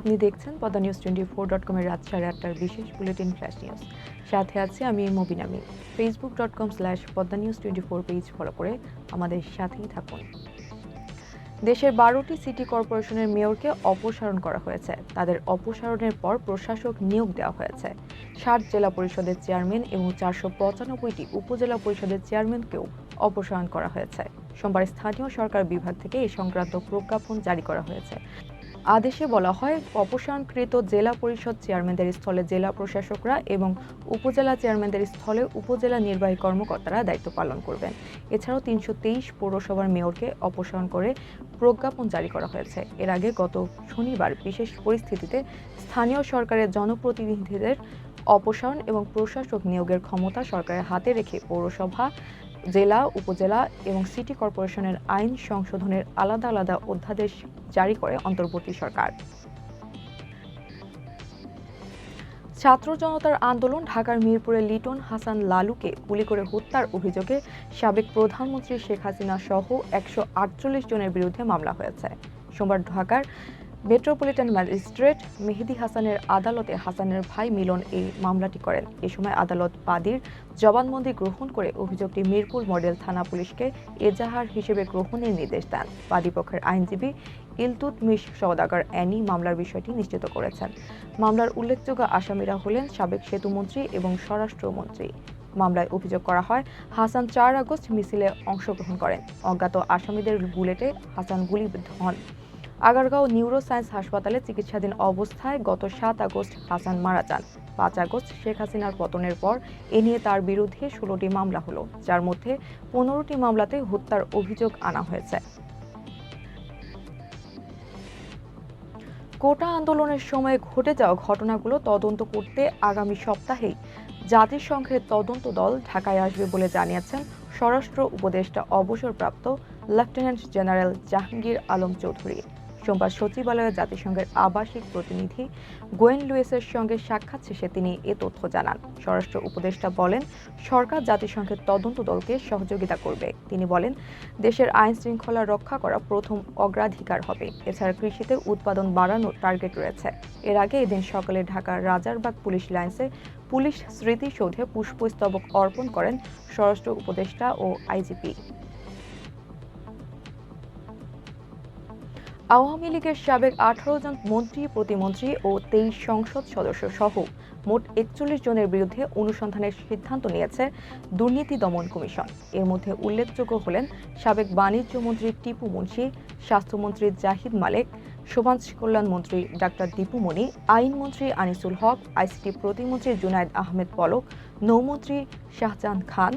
আপনি দেখছেন Padma news twenty four dot কমের রাত সাড়ে আটটার বিশেষ বুলেটিন ফ্ল্যাশ নিউজ। সাথে আছে আমি মবিন আমি Facebook dot com slash Padma news twenty four page follow করে আমাদের সাথেই থাকুন। দেশের বারোটি সিটি কর্পোরেশনের মেয়রকে অপসারণ করা হয়েছে। তাদের অপসারণের পর প্রশাসক নিয়োগ দেওয়া হয়েছে। ষাট জেলা পরিষদের চেয়ারম্যান এবং চারশো পঁচানব্বইটি উপজেলা পরিষদের চেয়ারম্যানকেও অপসারণ করা হয়েছে। সোমবার স্থানীয় সরকার বিভাগ থেকে এ সংক্রান্ত প্রজ্ঞাপন জারি করা হয়েছে। আদেশে বলা হয়, অপসারণকৃত জেলা পরিষদ চেয়ারম্যানদের স্থলে জেলা প্রশাসকরা এবং উপজেলা চেয়ারম্যানদের স্থলে উপজেলা নির্বাহী কর্মকর্তারা দায়িত্ব পালন করবেন। এছাড়াও তিনশো তেইশ পৌরসভার মেয়রকে অপসারণ করে প্রজ্ঞাপন জারি করা হয়েছে। এর আগে গত শনিবার বিশেষ পরিস্থিতিতে স্থানীয় সরকারের জনপ্রতিনিধিদের অপসারণ এবং প্রশাসক নিয়োগের ক্ষমতা সরকারের হাতে রেখে পৌরসভা জেলা, উপজেলা এবং সিটি কর্পোরেশনের আইন সংশোধনের আলাদা আলাদা অধ্যাদেশ জারি করে অন্তর্বর্তী সরকার। ছাত্র জনতার আন্দোলন ঢাকার মিরপুরে লিটন হাসান লালুকে গুলি করে হত্যার অভিযোগে সাবেক প্রধানমন্ত্রী শেখ হাসিনা সহ একশো আটচল্লিশ জনের বিরুদ্ধে মামলা হয়েছে। সোমবার ঢাকার মেট্রোপলিটন ম্যাজিস্ট্রেট মেহেদি হাসানের আদালতে হাসানের ভাই মিলন এই মামলাটি করেন। এ সময় আদালত বাদীর জবানবন্দি গ্রহণ করে অভিযোগটি মিরপুর মডেল থানা পুলিশকে এজাহার হিসেবে গ্রহণের নির্দেশ দেন। বাদীপক্ষের আইনজীবী ইলতুত মিশ সওদাগর অ্যানি মামলার বিষয়টি নিশ্চিত করেছেন। মামলার উল্লেখযোগ্য আসামিরা হলেন সাবেক সেতুমন্ত্রী এবং স্বরাষ্ট্রমন্ত্রী। মামলায় অভিযোগ করা হয়, হাসান চার আগস্ট মিছিলে অংশগ্রহণ করেন। অজ্ঞাত আসামিদের বুলেটে হাসান গুলিবিদ্ধ হন। আগারগাঁও নিউরো সায়েন্স হাসপাতালে চিকিৎসাধীন অবস্থায় গত সাত আগস্ট হাসান মারা যান। পাঁচ আগস্ট শেখ হাসিনার পতনের পর এ নিয়ে তার বিরুদ্ধে ষোলোটি মামলা হলো, যার মধ্যে পনেরোটি মামলাতে হত্যার অভিযোগ আনা হয়েছে। কোটা আন্দোলনের সময় ঘটে যাওয়া ঘটনাগুলো তদন্ত করতে আগামী সপ্তাহেই জাতিসংঘের তদন্ত দল ঢাকায় আসবে বলে জানিয়েছেন স্বরাষ্ট্র উপদেষ্টা অবসরপ্রাপ্ত লেফটেন্যান্ট জেনারেল জাহাঙ্গীর আলম চৌধুরী। সোমবার সচিবালয়ে জাতিসংঘের আবাসিক প্রতিনিধি গোয়েন লুইসের সঙ্গে সাক্ষাৎ শেষে তিনি এ তথ্য জানান। স্বরাষ্ট্র উপদেষ্টা বলেন, সরকার জাতিসংঘের তদন্ত দলকে সহযোগিতা করবে। তিনি বলেন, দেশের আইন শৃঙ্খলা রক্ষা করা প্রথম অগ্রাধিকার হবে। এছাড়া কৃষিতে উৎপাদন বাড়ানোর টার্গেট রয়েছে। এর আগে এদিন সকালে ঢাকার রাজারবাগ পুলিশ লাইন্সে পুলিশ স্মৃতিসৌধে পুষ্পস্তবক অর্পণ করেন স্বরাষ্ট্র উপদেষ্টা ও আইজিপি। আওয়ামী লীগের সাবেক আঠারো জন মন্ত্রী, প্রতিমন্ত্রী ও তেইশ সংসদ সদস্য সহ মোট একচল্লিশ জনের বিরুদ্ধে অনুসন্ধানের সিদ্ধান্ত নিয়েছে দুর্নীতি দমন কমিশন। এর মধ্যে উল্লেখযোগ্য হলেন সাবেক বাণিজ্য মন্ত্রী টিপু মুন্সি, স্বাস্থ্যমন্ত্রী জাহিদ মালেক, সমাজ কল্যাণ মন্ত্রী ডাক্তার দীপু মনি আইনমন্ত্রী আনিসুল হক, আইসিটি প্রতিমন্ত্রী জুনায়দ আহমেদ পলক, নৌমন্ত্রী শাহজাহান খান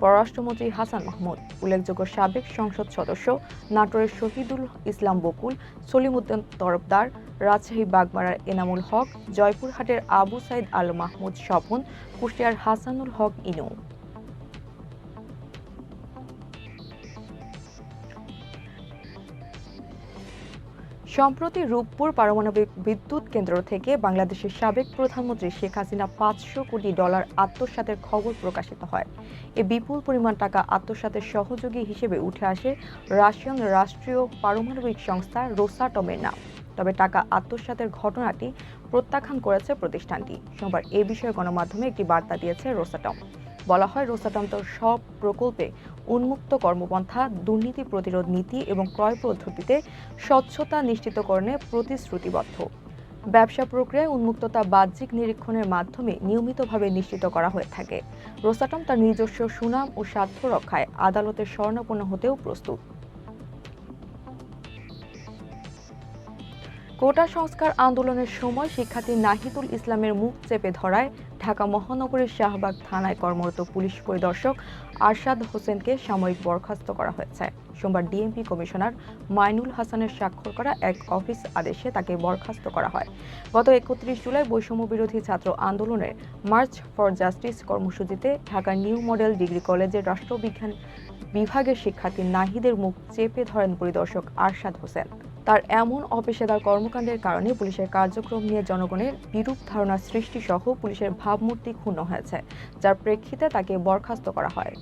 পররাষ্ট্রমন্ত্রী হাসান মাহমুদ, উল্লেখযোগ্য সাবেক সংসদ সদস্য নাটোরের শহীদুল ইসলাম বকুল, সলিমুদ্দিন তরফদার, রাজশাহী বাগমারার এনামুল হক, জয়পুরহাটের আবু সাইদ আল মাহমুদ স্বপন কুষ্টিয়ার হাসানুল হক ইনু। সম্প্রতি রূপপুর পারমাণবিক বিদ্যুৎ কেন্দ্র থেকে বাংলাদেশের সাবেক প্রধানমন্ত্রী শেখ হাসিনা পাঁচশো কোটি ডলার আত্মসাতের খবর প্রকাশিত হয়। এ বিপুল পরিমাণ টাকা আত্মসাতের সহযোগী হিসেবে উঠে আসে রাশিয়ান রাষ্ট্রীয় পারমাণবিক সংস্থা রোসাটমের নাম। তবে টাকা আত্মসাতের ঘটনাটি প্রত্যাখ্যান করেছে প্রতিষ্ঠানটি। সোমবার এ বিষয়ে গণমাধ্যমে একটি বার্তা দিয়েছে রোসাটম। বলা হয় রোসাটমতর সব প্রকল্পে উন্মুক্ত কর্মপন্থা, দুর্নীতি প্রতিরোধ নীতি এবং ক্রয় পদ্ধতিতে স্বচ্ছতা নিশ্চিতকরণে প্রতিশ্রুতিবদ্ধ। ব্যবসা প্রক্রিয়ায় উন্মুক্ততা বাহ্যিক নিরীক্ষণের মাধ্যমে নিয়মিতভাবে নিশ্চিত করা হয়ে থাকে। রোসাটম তার নিজস্ব সুনাম ও স্বার্থ রক্ষায় আদালতের স্বর্ণপূর্ণ হতেও প্রস্তুত। কোটা সংস্কার আন্দোলনের সময় শিক্ষার্থী নাহিদুল ইসলামের মুখ চেপে ধরায় ঢাকা মহানগরীর শাহবাগ থানায় কর্মরত পুলিশ পরিদর্শক আরশাদ হোসেনকে সাময়িক বরখাস্ত করা হয়েছে। সোমবার ডিএমপি কমিশনার মাইনুল হাসানের স্বাক্ষর করা এক অফিস আদেশে তাকে বরখাস্ত করা হয়। গত একত্রিশ জুলাই বৈষম্য বিরোধী ছাত্র আন্দোলনের মার্চ ফর জাস্টিস কর্মসূচিতে ঢাকার নিউ মডেল ডিগ্রি কলেজের রাষ্ট্রবিজ্ঞান বিভাগের শিক্ষার্থী নাহিদের মুখ চেপে ধরেন পরিদর্শক আরশাদ হোসেন। তার এমন অপেশাদার কর্মকাণ্ডের কারণে পুলিশের কার্যক্রম নিয়ে জনগণের বিরূপ ধারণা সৃষ্টি সহ পুলিশের ভাবমূর্তি ক্ষুণ্ণ হয়েছে, যার প্রেক্ষিতে তাকে বরখাস্ত করা হয়।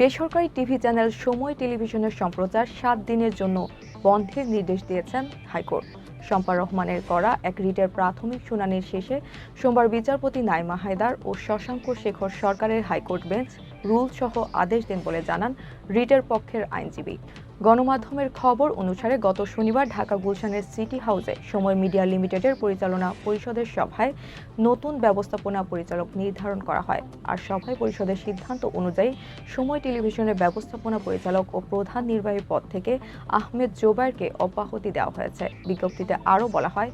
বেসরকারি টিভি চ্যানেল সময় টেলিভিশনের সম্প্রচার সাত দিনের জন্য বন্ধের নির্দেশ দিয়েছেন হাইকোর্ট। শম্পা রহমানের করা এক রিটের প্রাথমিক শুনানির শেষে সোমবার বিচারপতি নাইমা হায়দার ও শশাঙ্ক শেখর সরকারের হাইকোর্ট বেঞ্চ রুল সহ আদেশ দেন বলে জানান রিটের পক্ষের আইনজীবী। গণমাধ্যমের খবর অনুসারে গত শনিবার ঢাকা গুলশানের সিটি হাউসে সময় মিডিয়া লিমিটেডের পরিচালনা পরিষদের সভায় নতুন ব্যবস্থাপনা পরিচালক নির্ধারণ করা হয়। আর সভায় পরিষদের সিদ্ধান্ত অনুযায়ী সময় টেলিভিশনের ব্যবস্থাপনা পরিচালক ও প্রধান নির্বাহী পদ থেকে আহমেদ জোবায়েরকে অব্যাহতি দেওয়া হয়েছে। বিজ্ঞপ্তিতে আরও বলা হয়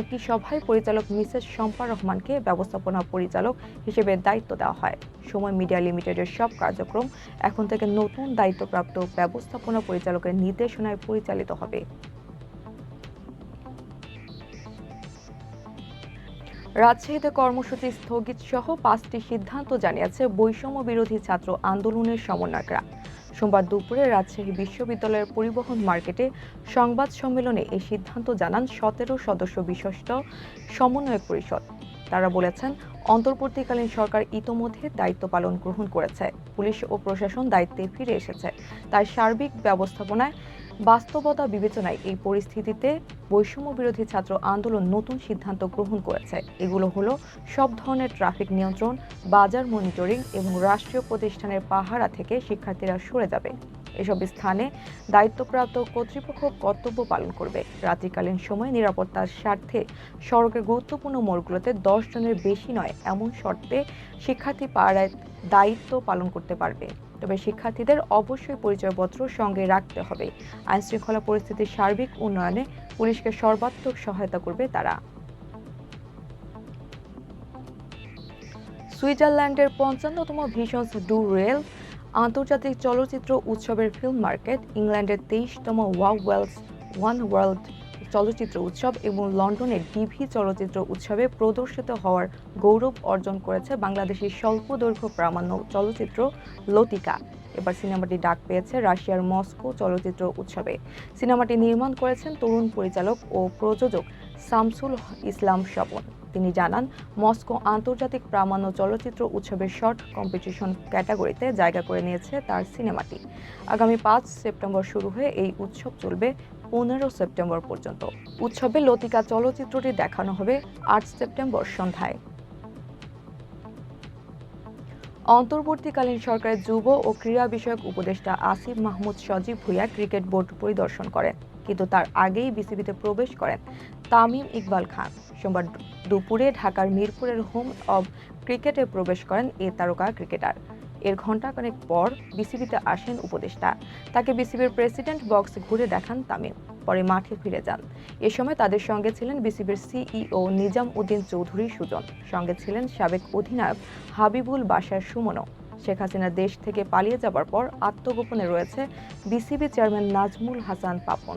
একই সভায় পরিচালক মিসেস শম্পা রহমানকে ব্যবস্থাপনা পরিচালক হিসেবে দায়িত্ব দেওয়া হয়। সময় মিডিয়া লিমিটেডের সব কার্যক্রম এখন থেকে নতুন দায়িত্বপ্রাপ্ত ব্যবস্থাপনা পরিচালকের নির্দেশনায় পরিচালিত হবে। রাজশাহীতে কর্মসূচি স্থগিত সহ পাঁচটি সিদ্ধান্ত জানিয়েছে বৈষম্য বিরোধী ছাত্র আন্দোলনের সমন্বয়করা। সোমবার দুপুরে রাজশাহী বিশ্ববিদ্যালয়ের পরিবহন মার্কেটে সংবাদ সম্মেলনে এই সিদ্ধান্ত জানান সতেরো সদস্য বিশিষ্ট সমন্বয়ক পরিষদ। তারা বলেছেন, অন্তর্বর্তীকালীন সরকার ইতোমধ্যে দায়িত্ব পালন গ্রহণ করেছে। পুলিশ ও প্রশাসন দায়িত্বে ফিরে এসেছে। তাই সার্বিক ব্যবস্থাপনায় বাস্তবতা বিবেচনায় এই পরিস্থিতিতে বৈষম্য বিরোধী ছাত্র আন্দোলন নতুন সিদ্ধান্ত গ্রহণ করেছে। এগুলো হলো সব ধরনের ট্রাফিক নিয়ন্ত্রণ, বাজার মনিটরিং এবং রাষ্ট্রীয় প্রতিষ্ঠানের পাহারা থেকে শিক্ষার্থীরা সরে যাবে। এসব স্থানে দায়িত্বপ্রাপ্ত কর্তৃপক্ষ কর্তব্য পালন করবে। রাত্রিকালীন সময় নিরাপত্তার স্বার্থে সড়কের গুরুত্বপূর্ণ মোড়গুলোতে দশ জনের বেশি নয়, এমন শর্তে শিক্ষার্থী পাড়ায় দায়িত্ব পালন করতে পারবে। তবে শিক্ষার্থীদের অবশ্যই পরিচয়পত্র সঙ্গে রাখতে হবে। আইনশৃঙ্খলা পরিস্থিতির সার্বিক উন্নয়নে পুলিশকে সর্বাত্মক সহায়তা করবে তারা। সুইজারল্যান্ডের পঞ্চান্নতম ভিশনস ডু রেল আন্তর্জাতিক চলচ্চিত্র উৎসবের ফিল্ম মার্কেট ইংল্যান্ডের তেইশতম ওয়াও ওয়েলস ওয়ান ওয়ার্ল্ড চলচ্চিত্র উৎসব এবং লন্ডনের ডিভি চলচ্চিত্র উৎসবে প্রদর্শিত হওয়ার গৌরব অর্জন করেছে বাংলাদেশের স্বল্পদৈর্ঘ্য প্রামাণ্য চলচ্চিত্র লতিকা। এবার সিনেমাটি ডাক পেয়েছে রাশিয়ার মস্কো চলচ্চিত্র উৎসবে। সিনেমাটি নির্মাণ করেছেন তরুণ পরিচালক ও প্রযোজক শামসুল ইসলাম স্বপন। তিনি জানান, মস্কো আন্তর্জাতিক প্রামাণ্য চলচ্চিত্র উৎসবের শর্ট কম্পিটিশন ক্যাটাগরিতে জায়গা করে নিয়েছে তার সিনেমাটি। আগামী পাঁচ সেপ্টেম্বর শুরু হয়ে এই উৎসব চলবে পনেরো সেপ্টেম্বর পর্যন্ত। উৎসবে লতিকা চলচ্চিত্রটি দেখানো হবে আট সেপ্টেম্বর সন্ধ্যায়। অন্তর্বর্তীকালীন সরকারের যুব ও ক্রীড়া বিষয়ক উপদেষ্টা আসিফ মাহমুদ সজীব ভুইয়া ক্রিকেট বোর্ড পরিদর্শন করেন। কিন্তু তার আগেই বিসিবিতে প্রবেশ করেন তামিম ইকবাল খান। সোমবার দুপুরে ঢাকার মিরপুরের হোম অব ক্রিকেটে প্রবেশ করেন এ তারকা ক্রিকেটার। এর ঘণ্টাখানেক পর বিসিবিতে আসেন উপদেষ্টা। তাকে বিসিবির প্রেসিডেন্ট বক্স ঘুরে দেখান তামিম। পরে মাঠে ফিরে যান। এ সময় তাদের সঙ্গে ছিলেন বিসিবির সিইও নিজাম উদ্দিন চৌধুরী সুজন। সঙ্গে ছিলেন সাবেক অধিনায়ক হাবিবুল বাশার সুমনও। শেখ হাসিনা দেশ থেকে পালিয়ে যাবার পর আত্মগোপনে রয়েছে বিসিবি চেয়ারম্যান নাজমুল হাসান পাপন।